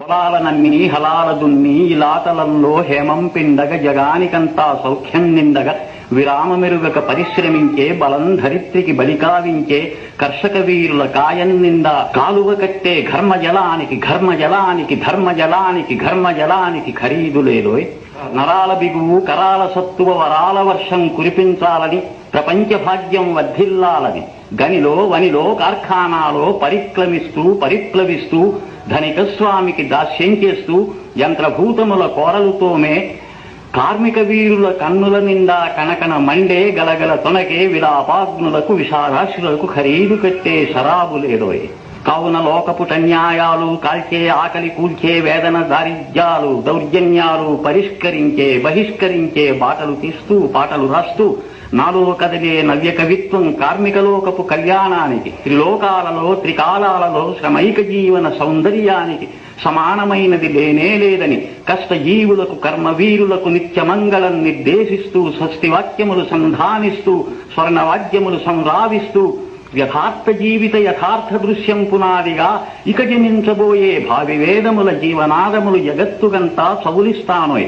పొలాలనన్ని హలాల దున్ని ఇలాతలల్లో హేమం పిండగ జగానికంతా సౌఖ్యం నిండగ విరామమెరుగక పరిశ్రమించే బలం ధరిత్రికి బలికావించే కర్షక వీరుల కాయం నిండా కాలువ కట్టే ఘర్మ జలానికి ఘర్మ జలానికి ధర్మ జలానికి ఘర్మ జలానికి ఖరీదు లేదోయ్ నరాల బిగువు కరాల సత్తువ వరాల వర్షం కురిపించాలని ప్రపంచ భాగ్యం వర్ధిల్లాలని గనిలో వనిలో కార్ఖానాలో పరిక్రమిస్తూ పరిప్లవిస్తూ ధనిక స్వామికి దాస్యం చేస్తూ యంత్రభూతముల కోరలతోమే కార్మిక వీరుల కన్నుల నిండా కనకన మండే గలగల తొనకే విలాపాగ్నులకు విషారాశులకు ఖరీదు కట్టే శరాబులేరోయే కావున లోకపుటన్యాయాలు కాల్చే ఆకలి కూల్చే వేదన దారిద్ర్యాలు దౌర్జన్యాలు పరిష్కరించే బహిష్కరించే బాటలు తీస్తూ పాటలు రాస్తూ నాలో కదిలే నవ్య కవిత్వం కార్మిక లోకపు కళ్యాణానికి త్రిలోకాలలో త్రికాలాలలో శ్రమైక జీవన సౌందర్యానికి సమానమైనది లేనే లేదని కష్టజీవులకు కర్మవీరులకు నిత్యమంగళం నిర్దేశిస్తూ స్వస్తివాక్యములు సంధానిస్తూ స్వర్ణవాద్యములు సంరావిస్తూ యథార్థ జీవిత యథార్థ దృశ్యం పునాదిగా ఇక జనించబోయే భావివేదముల జీవనాదములు జగత్తుగంతా చౌలిస్తానోయ్